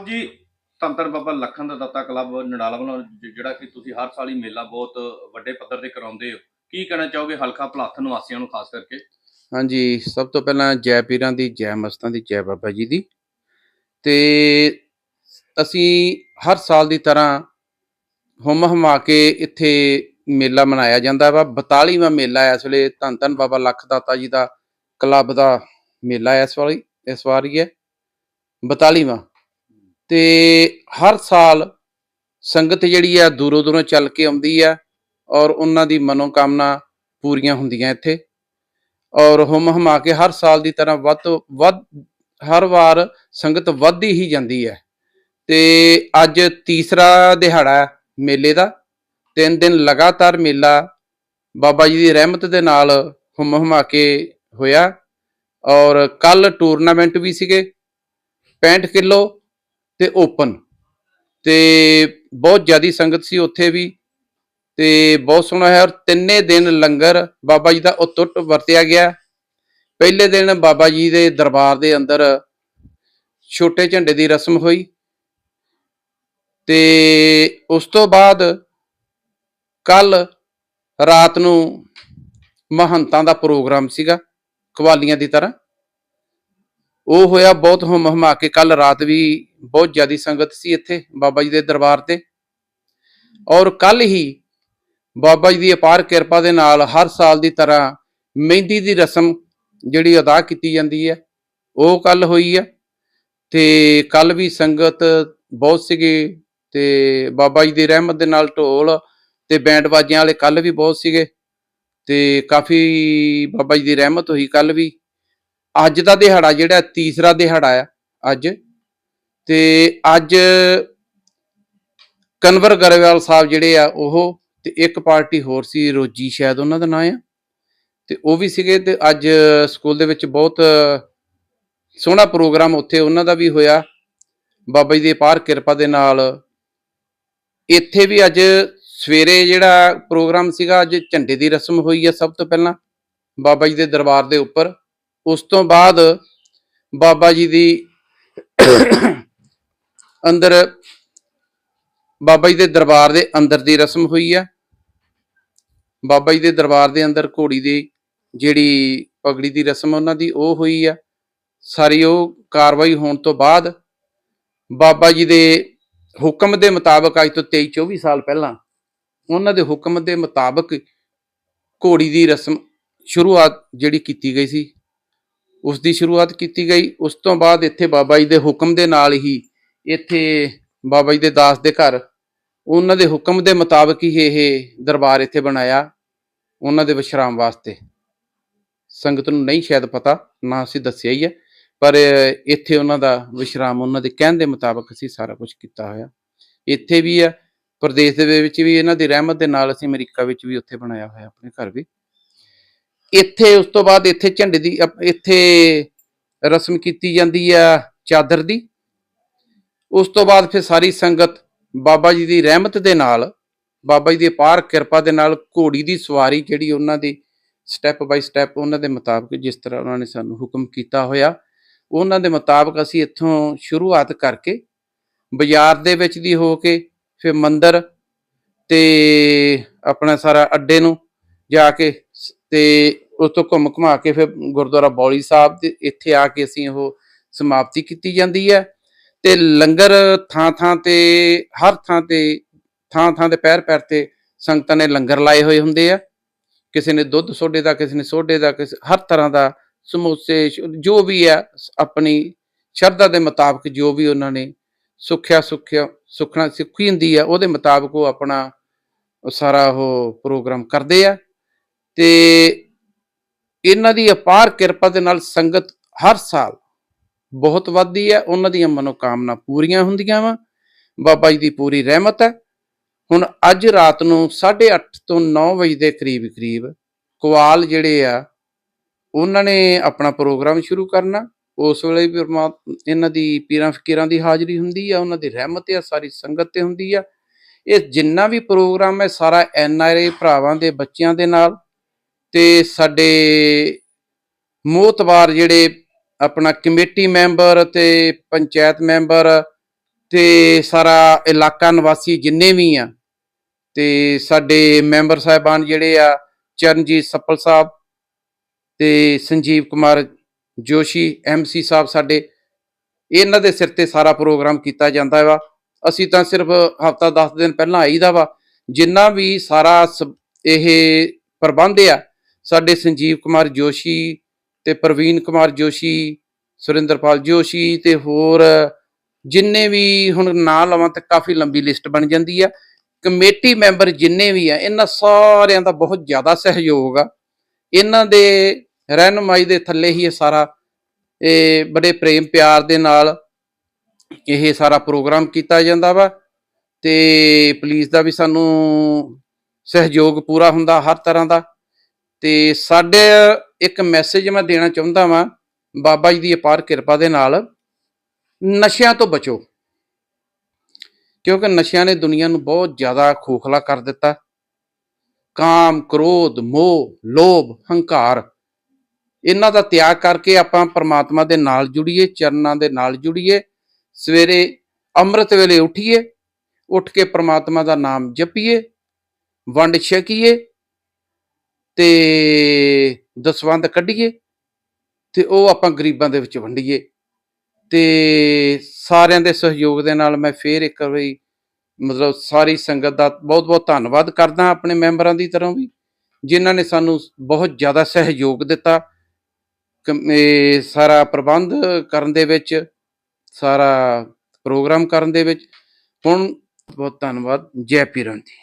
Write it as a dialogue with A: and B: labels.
A: ਆਪ ਜੀ ਧੰਨ ਬਾਬਾ ਲਖਨ ਦਾ ਦਾਤਾ ਕਲੱਬ ਨਡਾਲਾ ਵੱਲੋਂ ਜਿਹੜਾ ਕਿ ਤੁਸੀਂ ਹਰ ਸਾਲ ਹੀ ਮੇਲਾ ਬਹੁਤ ਵੱਡੇ ਪੱਧਰ ਤੇ ਕਰਾਉਂਦੇ ਹੋ। ਕੀ ਕਹਿਣਾ ਚਾਹੋਗੇ ਹਲਕਾ ਭਲਾਥ ਨਿਵਾਸੀਆਂ ਨੂੰ ਖਾਸ ਕਰਕੇ?
B: ਹਾਂਜੀ, ਸਭ ਤੋਂ ਪਹਿਲਾਂ ਜੈ ਪੀਰਾਂ ਦੀ, ਜੈ ਮਸਤਾਂ ਦੀ, ਜੈ ਬਾਬਾ ਜੀ ਦੀ। ਤੇ ਅਸੀਂ ਹਰ ਸਾਲ ਦੀ ਤਰ੍ਹਾਂ ਹੁਮ ਹਮਾ ਕੇ ਇੱਥੇ ਮੇਲਾ ਮਨਾਇਆ ਜਾਂਦਾ ਵਾ। 42ਵਾਂ ਮੇਲਾ ਹੈ ਇਸ ਵੇਲੇ ਧੰਨ ਧੰਨ ਬਾਬਾ ਲੱਖ ਦਾਤਾ ਜੀ ਦਾ ਕਲੱਬ ਦਾ ਮੇਲਾ ਹੈ ਇਸ ਵਾਰੀ ਇਸ ਵਾਰੀ ਹੈ 42ਵਾਂ ਤੇ ਹਰ ਸਾਲ ਸੰਗਤ ਜਿਹੜੀ ਆ ਦੂਰੋਂ ਦੂਰੋਂ ਚੱਲ ਕੇ ਆਉਂਦੀ ਆ ਔਰ ਉਹਨਾਂ ਦੀ ਮਨੋਕਾਮਨਾ ਪੂਰੀਆਂ ਹੁੰਦੀਆਂ ਇੱਥੇ। ਔਰ ਹੁਮ ਹਮਾ ਕੇ ਹਰ ਸਾਲ ਦੀ ਤਰ੍ਹਾਂ ਵੱਧ ਤੋਂ ਵੱਧ ਹਰ ਵਾਰ ਸੰਗਤ ਵੱਧਦੀ ਹੀ ਜਾਂਦੀ ਹੈ। ਤੇ ਅੱਜ ਤੀਸਰਾ ਦਿਹਾੜਾ ਹੈ ਮੇਲੇ ਦਾ। ਤਿੰਨ ਦਿਨ ਲਗਾਤਾਰ ਮੇਲਾ ਬਾਬਾ ਜੀ ਦੀ ਰਹਿਮਤ ਦੇ ਨਾਲ ਹੁਮ ਹਮਾ ਕੇ ਹੋਇਆ। ਔਰ ਕੱਲ ਟੂਰਨਾਮੈਂਟ ਵੀ ਸੀਗੇ। 65 ਕਿਲੋ ਤੇ ਓਪਨ ਤੇ ਬਹੁਤ ਜ਼ਿਆਦੀ ਸੰਗਤ ਸੀ ਉੱਥੇ ਵੀ। ਤੇ ਬਹੁਤ ਸੋਹਣਾ ਹੈ ਔਰ ਤਿੰਨੇ ਦਿਨ ਲੰਗਰ ਬਾਬਾ ਜੀ ਦਾ ਉਤੁੱਟ ਵਰਤਿਆ ਗਿਆ। ਪਹਿਲੇ ਦਿਨ ਬਾਬਾ ਜੀ ਦੇ ਦਰਬਾਰ ਦੇ ਅੰਦਰ ਛੋਟੇ ਝੰਡੇ ਦੀ ਰਸਮ ਹੋਈ। ਤੇ ਉਸ ਤੋਂ ਬਾਅਦ ਕੱਲ ਰਾਤ ਨੂੰ ਮਹੰਤਾਂ ਦਾ ਪ੍ਰੋਗਰਾਮ ਸੀਗਾ, ਕਵਾਲੀਆਂ ਦੀ ਤਰ੍ਹਾਂ। ਉਹ ਹੋਇਆ ਬਹੁਤ ਹੁਮ ਹਮਾ ਕੇ ਕੱਲ ਰਾਤ ਵੀ ਬਹੁਤ ਜ਼ਿਆਦੀ ਸੰਗਤ ਸੀ ਇੱਥੇ ਬਾਬਾ ਜੀ ਦੇ ਦਰਬਾਰ ਤੇ। ਔਰ ਕੱਲ ਹੀ ਬਾਬਾ ਜੀ ਦੀ ਅਪਾਰ ਕਿਰਪਾ ਦੇ ਨਾਲ ਹਰ ਸਾਲ ਦੀ ਤਰ੍ਹਾਂ ਮਹਿੰਦੀ ਦੀ ਰਸਮ ਜਿਹੜੀ ਅਦਾ ਕੀਤੀ ਜਾਂਦੀ ਹੈ, ਉਹ ਕੱਲ ਹੋਈ ਹੈ। ਤੇ ਕੱਲ ਵੀ ਸੰਗਤ ਬਹੁਤ ਸੀਗੀ ਤੇ ਬਾਬਾ ਜੀ ਦੀ ਰਹਿਮਤ ਦੇ ਨਾਲ ਢੋਲ ਤੇ ਬੈਂਡ ਬਾਜਿਆਂ ਵਾਲੇ ਕੱਲ ਵੀ ਬਹੁਤ ਸੀਗੇ। ਤੇ ਕਾਫੀ ਬਾਬਾ ਜੀ ਦੀ ਰਹਿਮਤ ਹੋਈ ਕੱਲ ਵੀ। ਅੱਜ ਦਾ ਦਿਹਾੜਾ ਜਿਹੜਾ ਤੀਸਰਾ ਦਿਹਾੜਾ ਆ ਅੱਜ। ਤੇ ਅੱਜ ਕਨਵਰ ਗਰੇਵਾਲ ਸਾਹਿਬ ਜਿਹੜੇ ਆ, ਉਹ ਤੇ ਇੱਕ ਪਾਰਟੀ ਹੋਰ ਸੀ, ਰੋਜੀ ਸ਼ਾਇਦ ਉਹਨਾਂ ਦਾ ਨਾਂ ਆ। ਤੇ ਉਹ ਵੀ ਸੀਗੇ ਤੇ ਅੱਜ ਸਕੂਲ ਦੇ ਵਿੱਚ ਬਹੁਤ ਸੋਹਣਾ ਪ੍ਰੋਗਰਾਮ ਉੱਥੇ ਉਹਨਾਂ ਦਾ ਵੀ ਹੋਇਆ। ਬਾਬਾ ਜੀ ਦੀ ਪਾਰ ਕਿਰਪਾ ਦੇ ਨਾਲ ਇੱਥੇ ਵੀ ਅੱਜ ਸਵੇਰੇ ਜਿਹੜਾ ਪ੍ਰੋਗਰਾਮ ਸੀਗਾ, ਅੱਜ ਝੰਡੇ ਦੀ ਰਸਮ ਹੋਈ ਆ ਸਭ ਤੋਂ ਪਹਿਲਾਂ, ਬਾਬਾ ਜੀ ਦੇ ਦਰਬਾਰ ਦੇ ਉੱਪਰ। ਉਸ ਤੋਂ ਬਾਅਦ ਬਾਬਾ ਜੀ ਦੀ ਅੰਦਰ, ਬਾਬਾ ਜੀ ਦੇ ਦਰਬਾਰ ਦੇ ਅੰਦਰ ਦੀ ਰਸਮ ਹੋਈ ਆ। ਬਾਬਾ ਜੀ ਦੇ ਦਰਬਾਰ ਦੇ ਅੰਦਰ ਘੋੜੀ ਦੀ ਜਿਹੜੀ ਪਗੜੀ ਦੀ ਰਸਮ ਉਹਨਾਂ ਦੀ, ਉਹ ਹੋਈ ਆ। ਸਾਰੀ ਉਹ ਕਾਰਵਾਈ ਹੋਣ ਤੋਂ ਬਾਅਦ ਬਾਬਾ ਜੀ ਦੇ ਹੁਕਮ ਦੇ ਮੁਤਾਬਕ ਅੱਜ ਤੋਂ 23 24 ਸਾਲ ਪਹਿਲਾਂ ਉਹਨਾਂ ਦੇ ਹੁਕਮ ਦੇ ਮੁਤਾਬਕ ਘੋੜੀ ਦੀ ਰਸਮ ਸ਼ੁਰੂਆਤ ਜਿਹੜੀ ਕੀਤੀ ਗਈ ਸੀ। ਉਸ ਦੀ ਸ਼ੁਰੂਆਤ ਕੀਤੀ ਗਈ। ਉਸ ਤੋਂ ਬਾਅਦ ਇੱਥੇ ਬਾਬਾ ਜੀ ਦੇ ਹੁਕਮ ਦੇ ਨਾਲ ਹੀ ਇੱਥੇ ਬਾਬਾ ਜੀ ਦੇ ਦਾਸ ਦੇ ਘਰ, ਉਹਨਾਂ ਦੇ ਹੁਕਮ ਦੇ ਮੁਤਾਬਕ ਹੀ ਇਹ ਦਰਬਾਰ ਇੱਥੇ ਬਣਾਇਆ ਉਹਨਾਂ ਦੇ ਵਿਸ਼ਰਾਮ ਵਾਸਤੇ। ਸੰਗਤ ਨੂੰ ਨਹੀਂ ਸ਼ਾਇਦ ਪਤਾ, ਨਾ ਅਸੀਂ ਦੱਸਿਆ ਹੀ ਹੈ, ਪਰ ਇੱਥੇ ਉਹਨਾਂ ਦਾ ਵਿਸ਼ਰਾਮ ਉਹਨਾਂ ਦੇ ਕਹਿਣ ਦੇ ਮੁਤਾਬਕ ਅਸੀਂ ਸਾਰਾ ਕੁਝ ਕੀਤਾ ਹੋਇਆ। ਇੱਥੇ ਵੀ ਹੈ, ਪ੍ਰਦੇਸ਼ ਦੇ ਵਿੱਚ ਵੀ, ਇਹਨਾਂ ਦੀ ਰਹਿਮਤ ਦੇ ਨਾਲ ਅਸੀਂ ਅਮਰੀਕਾ ਵਿੱਚ ਵੀ ਉੱਥੇ ਬਣਾਇਆ ਹੋਇਆ, ਆਪਣੇ ਘਰ ਵੀ। ਇੱਥੇ ਉਸ ਤੋਂ ਬਾਅਦ ਇੱਥੇ ਝੰਡੇ ਦੀ ਇੱਥੇ ਰਸਮ ਕੀਤੀ ਜਾਂਦੀ ਆ ਚਾਦਰ ਦੀ। ਉਸ ਤੋਂ ਬਾਅਦ ਫਿਰ ਸਾਰੀ ਸੰਗਤ ਬਾਬਾ ਜੀ ਦੀ ਰਹਿਮਤ ਦੇ ਨਾਲ, ਬਾਬਾ ਜੀ ਦੀ ਅਪਾਰ ਕਿਰਪਾ ਦੇ ਨਾਲ ਘੋੜੀ ਦੀ ਸਵਾਰੀ ਜਿਹੜੀ ਉਹਨਾਂ ਦੀ ਸਟੈਪ ਬਾਈ ਸਟੈਪ ਉਹਨਾਂ ਦੇ ਮੁਤਾਬਕ ਜਿਸ ਤਰ੍ਹਾਂ ਉਹਨਾਂ ਨੇ ਸਾਨੂੰ ਹੁਕਮ ਕੀਤਾ ਹੋਇਆ, ਉਹਨਾਂ ਦੇ ਮੁਤਾਬਕ ਅਸੀਂ ਇੱਥੋਂ ਸ਼ੁਰੂਆਤ ਕਰਕੇ ਬਾਜ਼ਾਰ ਦੇ ਵਿੱਚ ਦੀ ਹੋ ਕੇ ਫਿਰ ਮੰਦਿਰ ਤੇ ਆਪਣਾ ਸਾਰਾ ਅੱਡੇ ਨੂੰ ਜਾ ਕੇ ਤੇ ਉਸ ਤੋਂ ਘੁੰਮ ਘੁਮਾ ਕੇ ਫਿਰ ਗੁਰਦੁਆਰਾ ਬੌਲੀ ਸਾਹਿਬ ਦੇ ਇੱਥੇ ਆ ਕੇ ਅਸੀਂ ਉਹ ਸਮਾਪਤੀ ਕੀਤੀ ਜਾਂਦੀ ਹੈ। ਤੇ ਲੰਗਰ ਥਾਂ ਥਾਂ ਤੇ, ਹਰ ਥਾਂ ਤੇ, ਥਾਂ ਥਾਂ ਤੇ ਪੈਰ ਪੈਰ ਤੇ ਸੰਗਤਾਂ ਨੇ ਲੰਗਰ ਲਾਏ ਹੋਏ ਹੁੰਦੇ ਆ। ਕਿਸੇ ਨੇ ਦੁੱਧ ਸੋਡੇ ਦਾ, ਕਿਸੇ ਨੇ ਸੋਡੇ ਦਾ, ਕਿਸੇ ਹਰ ਤਰ੍ਹਾਂ ਦਾ ਸਮੋਸੇ, ਜੋ ਵੀ ਆ, ਆਪਣੀ ਸ਼ਰਧਾ ਦੇ ਮੁਤਾਬਕ ਜੋ ਵੀ ਉਹਨਾਂ ਨੇ ਸੁੱਖਿਆ ਸੁੱਖਿਆ, ਸੁਖਣਾ ਸਿੱਖੀ ਹੁੰਦੀ ਆ, ਉਹਦੇ ਮੁਤਾਬਕ ਉਹ ਆਪਣਾ ਸਾਰਾ ਉਹ ਪ੍ਰੋਗਰਾਮ ਕਰਦੇ ਆ। ਤੇ ਇਹਨਾਂ ਦੀ ਅਪਾਰ ਕਿਰਪਾ ਦੇ ਨਾਲ ਸੰਗਤ ਹਰ ਸਾਲ ਬਹੁਤ ਵੱਧਦੀ ਹੈ। ਉਹਨਾਂ ਦੀਆਂ ਮਨੋਕਾਮਨਾ ਪੂਰੀਆਂ ਹੁੰਦੀਆਂ ਵਾ। ਬਾਬਾ ਜੀ ਦੀ ਪੂਰੀ ਰਹਿਮਤ ਹੈ। ਹੁਣ ਅੱਜ ਰਾਤ ਨੂੰ 8:30 ਤੋਂ 9 ਵਜੇ ਦੇ ਕਰੀਬ ਕਰੀਬ ਕੁਆਲ ਜਿਹੜੇ ਆ, ਉਹਨਾਂ ਨੇ ਆਪਣਾ ਪ੍ਰੋਗਰਾਮ ਸ਼ੁਰੂ ਕਰਨਾ। ਉਸ ਵੇਲੇ ਵੀ ਪਰਮਾਤਮਾ ਇਹਨਾਂ ਦੀ ਪੀਰਾਂ ਫਕੀਰਾਂ ਦੀ ਹਾਜ਼ਰੀ ਹੁੰਦੀ ਆ, ਉਹਨਾਂ ਦੀ ਰਹਿਮਤ ਆ, ਸਾਰੀ ਸੰਗਤ ਤੇ ਹੁੰਦੀ ਆ। ਇਹ ਜਿੰਨਾ ਵੀ ਪ੍ਰੋਗਰਾਮ ਹੈ, ਸਾਰਾ ਐਨ ਆਰ ਆਈ ਭਰਾਵਾਂ ਦੇ ਬੱਚਿਆਂ ਦੇ ਨਾਲ ਤੇ ਸਾਡੇ ਮੋਤਬਾਰ ਜਿਹੜੇ ਆਪਣਾ ਕਮੇਟੀ ਮੈਂਬਰ ਤੇ ਪੰਚਾਇਤ ਮੈਂਬਰ ਤੇ ਸਾਰਾ ਇਲਾਕਾ ਨਿਵਾਸੀ ਜਿੰਨੇ ਵੀ ਆ, ਤੇ ਸਾਡੇ ਮੈਂਬਰ ਸਾਹਿਬਾਨ ਜਿਹੜੇ ਆ, ਚਰਨਜੀਤ ਸੱਪਲ ਸਾਹਿਬ ਤੇ ਸੰਜੀਵ ਕੁਮਾਰ ਜੋਸ਼ੀ ਐਮਸੀ ਸਾਹਿਬ ਸਾਡੇ, ਇਹਨਾਂ ਦੇ ਸਿਰ ਤੇ ਸਾਰਾ ਪ੍ਰੋਗਰਾਮ ਕੀਤਾ ਜਾਂਦਾ ਵਾ। ਅਸੀਂ ਤਾਂ ਸਿਰਫ ਹਫਤਾ 10 ਦਿਨ ਪਹਿਲਾਂ ਆਈਦਾ ਵਾ। ਜਿੰਨਾ ਵੀ ਸਾਰਾ ਸ- ਇਹ ਪ੍ਰਬੰਧ ਆ ਸਾਡੇ ਸੰਜੀਵ ਕੁਮਾਰ ਜੋਸ਼ੀ ਤੇ ਪ੍ਰਵੀਨ ਕੁਮਾਰ ਜੋਸ਼ੀ, ਸੁਰਿੰਦਰਪਾਲ ਜੋਸ਼ੀ ਤੇ ਹੋਰ ਜਿੰਨੇ ਵੀ ਹੁਣ ਨਾਂ ਲਵਾਂ ਤੇ ਕਾਫੀ ਲੰਬੀ ਲਿਸਟ ਬਣ ਜਾਂਦੀ ਆ। ਕਮੇਟੀ ਮੈਂਬਰ ਜਿੰਨੇ ਵੀ ਆ, ਇਹਨਾਂ ਸਾਰਿਆਂ ਦਾ ਬਹੁਤ ਜ਼ਿਆਦਾ ਸਹਿਯੋਗ ਆ। ਇਹਨਾਂ ਦੇ ਰਹਿਨੁਮਾਈ ਦੇ ਥੱਲੇ ਹੀ ਇਹ ਸਾਰਾ, ਇਹ ਬੜੇ ਪ੍ਰੇਮ ਪਿਆਰ ਦੇ ਨਾਲ ਇਹ ਸਾਰਾ ਪ੍ਰੋਗਰਾਮ ਕੀਤਾ ਜਾਂਦਾ ਵਾ ਤੇ ਪੁਲਿਸ ਦਾ ਵੀ ਸਾਨੂੰ ਸਹਿਯੋਗ ਪੂਰਾ ਹੁੰਦਾ ਹਰ ਤਰ੍ਹਾਂ ਦਾ। ਤੇ ਸਾਡੇ ਇੱਕ ਮੈਸੇਜ ਮੈਂ ਦੇਣਾ ਚਾਹੁੰਦਾ ਵਾਂ, ਬਾਬਾ ਜੀ ਦੀ ਅਪਾਰ ਕਿਰਪਾ ਦੇ ਨਾਲ, ਨਸ਼ਿਆਂ ਤੋਂ ਬਚੋ। ਕਿਉਂਕਿ ਨਸ਼ਿਆਂ ਨੇ ਦੁਨੀਆ ਨੂੰ ਬਹੁਤ ਜ਼ਿਆਦਾ ਖੋਖਲਾ ਕਰ ਦਿੱਤਾ। ਕਾਮ, ਕ੍ਰੋਧ, ਮੋਹ, ਲੋਭ, ਹੰਕਾਰ, ਇਹਨਾਂ ਦਾ ਤਿਆਗ ਕਰਕੇ ਆਪਾਂ ਪਰਮਾਤਮਾ ਦੇ ਨਾਲ ਜੁੜੀਏ, ਚਰਨਾਂ ਦੇ ਨਾਲ ਜੁੜੀਏ, ਸਵੇਰੇ ਅੰਮ੍ਰਿਤ ਵੇਲੇ ਉਠੀਏ, ਉੱਠ ਕੇ ਪਰਮਾਤਮਾ ਦਾ ਨਾਮ ਜਪੀਏ, ਵੰਡ ਛਕੀਏ ਤੇ ਦਸਵੰਦ ਕੱਢੀਏ ਤੇ ਉਹ ਆਪਾਂ ਗਰੀਬਾਂ ਦੇ ਵਿੱਚ ਵੰਡੀਏ। ਤੇ ਸਾਰਿਆਂ ਦੇ ਸਹਿਯੋਗ ਦੇ ਨਾਲ ਮੈਂ ਫੇਰ ਇੱਕ ਵਾਰੀ ਮਤਲਬ ਸਾਰੀ ਸੰਗਤ ਦਾ ਬਹੁਤ ਬਹੁਤ ਧੰਨਵਾਦ ਕਰਦਾ ਆਪਣੇ ਮੈਂਬਰਾਂ ਦੀ ਤਰ੍ਹਾਂ ਵੀ, ਜਿਨ੍ਹਾਂ ਨੇ ਸਾਨੂੰ ਬਹੁਤ ਜ਼ਿਆਦਾ ਸਹਿਯੋਗ ਦਿੱਤਾ। ਕਮ- ਸਾਰਾ ਪ੍ਰਬੰਧ ਕਰਨ ਦੇ ਵਿੱਚ, ਸਾਰਾ ਪ੍ਰੋਗਰਾਮ ਕਰਨ ਦੇ ਵਿੱਚ। ਹੁਣ ਬਹੁਤ ਧੰਨਵਾਦ। ਜੈ ਪੀਰਨ ਜੀ।